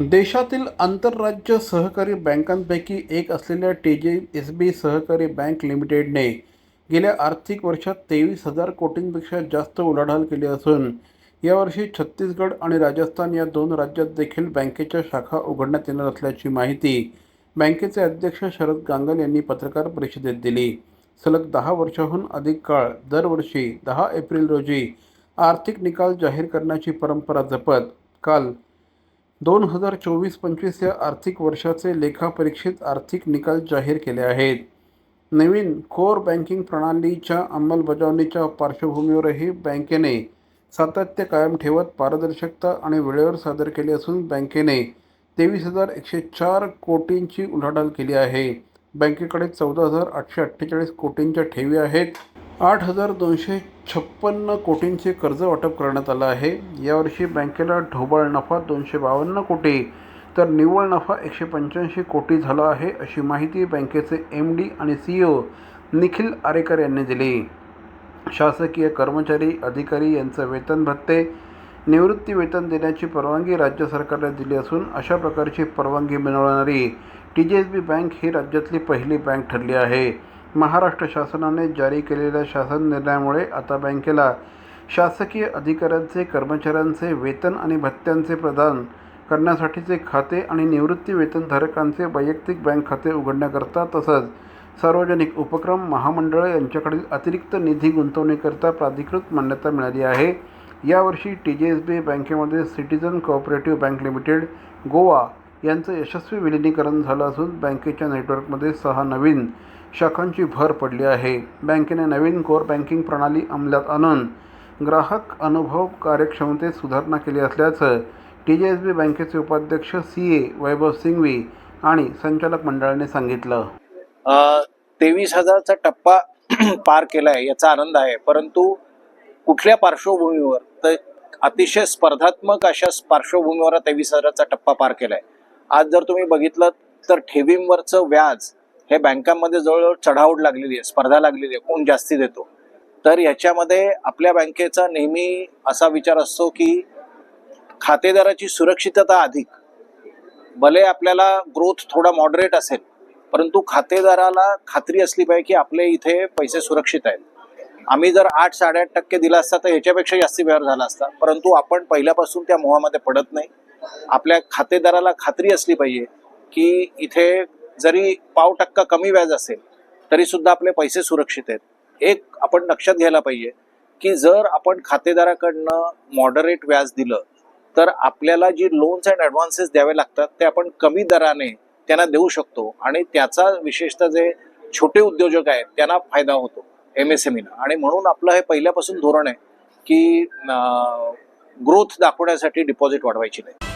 देशातील आंतरराज्य सहकारी बँकांपैकी एक असलेल्या टी जे एस बी सहकारी बँक लिमिटेडने गेल्या आर्थिक वर्षात तेवीस हजार कोटींपेक्षा जास्त उलाढाल केली असून यावर्षी छत्तीसगड आणि राजस्थान या दोन राज्यात देखील बँकेच्या शाखा उघडण्यात येणार असल्याची माहिती बँकेचे अध्यक्ष शरद गांगल यांनी पत्रकार परिषदेत दिली. सलग दहा वर्षाहून अधिक काळ दरवर्षी दहा एप्रिल रोजी आर्थिक निकाल जाहीर करण्याची परंपरा जपत काल दोन हजार चोवीस पंचवीस या आर्थिक वर्षाचे लेखापरीक्षित आर्थिक निकाल जाहीर केले आहेत. नवीन कोर बँकिंग प्रणालीच्या अंमलबजावणीच्या पार्श्वभूमीवरही बँकेने सातत्य कायम ठेवत पारदर्शकता आणि वेळेवर सादर केले असून बँकेने तेवीस हजार एकशे चार कोटींची उलाढाल केली आहे. बँकेकडे चौदा हजार आठशे अठ्ठेचाळीस कोटींच्या ठेवी आहेत. आठ हजार दोनशे छप्पन्न कोटींचे कर्ज वाटप करण्यात आलं आहे. यावर्षी बँकेला ढोबळ नफा दोनशे बावन्न कोटी तर निव्वळ नफा एकशे पंच्याऐंशी कोटी झाला आहे अशी माहिती बँकेचे एम डी आणि सी ओ निखिल आरेकर यांनी दिली. शासकीय कर्मचारी अधिकारी यांचं वेतन भत्ते निवृत्ती वेतन देण्याची परवानगी राज्य सरकारने दिली असून अशा प्रकारची परवानगी मिळवणारी T G S B bank ही राज्यातली पहिली बँक ठरली आहे. महाराष्ट्र शासनाने जारी केलेल्या शासन निर्णयामुळे आता बँकेला शासकीय अधिकाऱ्यांचे कर्मचाऱ्यांचे वेतन आणि भत्त्यांचे प्रदान करण्यासाठीचे खाते आणि निवृत्ती वेतनधारकांचे वैयक्तिक बँक खाते उघडण्याकरता तसंच सार्वजनिक उपक्रम महामंडळ यांच्याकडील अतिरिक्त निधी गुंतवणीकरता प्राधिकृत मान्यता मिळाली आहे. यावर्षी टी जे एस बी बँकेमध्ये citizen cooperative bank limited Goa यांचं यशस्वी विलिनीकरण झालं असून बँकेच्या नेटवर्कमध्ये सहा नवीन शाखांची भर पडली आहे. बँकेने नवीन कोर बँकिंग प्रणाली अंमलात आणून ग्राहक अनुभव कार्यक्षमतेत सुधारणा केली असल्याचं टी जे एस बी बँकेचे उपाध्यक्ष सी ए वैभव सिंघवी आणि संचालक मंडळाने सांगितलं. तेवीस हजारचा टप्पा पार केलाय याचा आनंद आहे. परंतु कुठल्या पार्श्वभूमीवर? तर अतिशय स्पर्धात्मक अशा पार्श्वभूमीवर तेवीस हजारचा टप्पा पार केलाय. आज जर तुम्ही बघितलं तर ठेवींवरचं व्याज हे बँकांमध्ये जवळजवळ चढावड लागलेली आहे स्पर्धा लागलेली आहे कोण जास्ती देतो. तर ह्याच्यामध्ये आपल्या बँकेचा नेहमी असा विचार असतो की खातेदाराची सुरक्षितता अधिक. भले आपल्याला ग्रोथ थोडा मॉडरेट असेल परंतु खातेदाराला खात्री असली पाहिजे की आपले इथे पैसे सुरक्षित आहेत. आम्ही जर आठ साडेआठ टक्के दिला असता तर ह्याच्यापेक्षा जास्त व्यवहार झाला असता. परंतु आपण पहिल्यापासून त्या मोहामध्ये पडत नाही. आपल्या खातेदाराला खात्री असली पाहिजे की इथे जरी पाव टक्का कमी व्याज असेल तरी सुद्धा आपले पैसे सुरक्षित आहेत. एक आपण लक्षात घ्यायला पाहिजे की जर आपण खातेदाराकडनं मॉडरेट व्याज दिलं तर आपल्याला जी लोन्स अँड ॲडव्हान्सेस द्यावे लागतात ते आपण कमी दराने त्यांना देऊ शकतो आणि त्याचा विशेषतः जे छोटे उद्योजक आहेत त्यांना फायदा होतो एम एस एम आणि म्हणून आपलं हे पहिल्यापासून धोरण आहे की ग्रोथ दाखवण्यासाठी डिपॉझिट वाढवायची नाही.